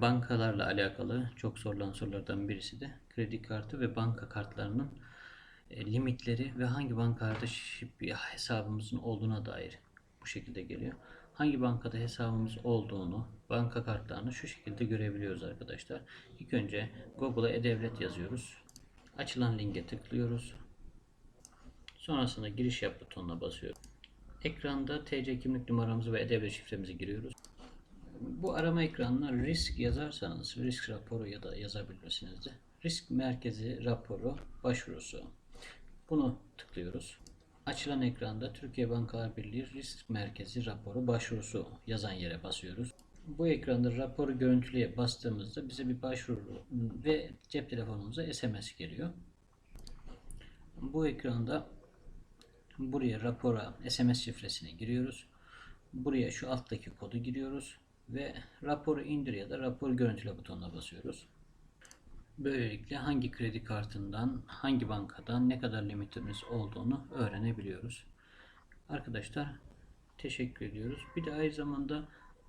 Bankalarla alakalı çok sorulan sorulardan birisi de kredi kartı ve banka kartlarının e, limitleri ve hangi bankalarda şi- hesabımızın olduğuna dair bu şekilde geliyor. Hangi bankada hesabımız olduğunu, banka kartlarını şu şekilde görebiliyoruz arkadaşlar. İlk önce Google'a e-devlet yazıyoruz. Açılan linke tıklıyoruz. Sonrasında giriş yap butonuna basıyoruz. Ekranda TC kimlik numaramızı ve e-devlet şifremizi giriyoruz. Bu arama ekranına risk yazarsanız risk raporu ya da yazabilirsiniz de. Risk merkezi raporu başvurusu. Bunu tıklıyoruz. Açılan ekranda Türkiye Bankalar Birliği Risk Merkezi raporu başvurusu yazan yere basıyoruz. Bu ekranda raporu görüntüleye bastığımızda bize bir başvuru ve cep telefonumuza SMS geliyor. Bu ekranda buraya rapora SMS şifresini giriyoruz. Buraya şu alttaki kodu giriyoruz ve raporu indir ya da rapor görüntüle butonuna basıyoruz. Böylelikle hangi kredi kartından, hangi bankadan ne kadar limitimiz olduğunu öğrenebiliyoruz. Arkadaşlar teşekkür ediyoruz. Bir de aynı zamanda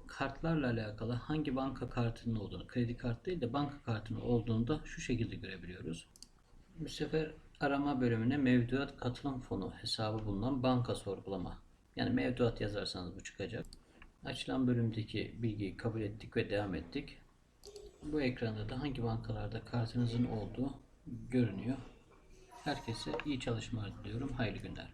kartlarla alakalı hangi banka kartının olduğunu, kredi kartı değil de banka kartının olduğunu da şu şekilde görebiliyoruz. Bu sefer arama bölümüne mevduat katılım fonu hesabı bulunan banka sorgulama. Yani mevduat yazarsanız bu çıkacak. Açılan bölümdeki bilgiyi kabul ettik ve devam ettik. Bu ekranda da hangi bankalarda kartınızın olduğu görünüyor. Herkese iyi çalışmalar diliyorum. Hayırlı günler.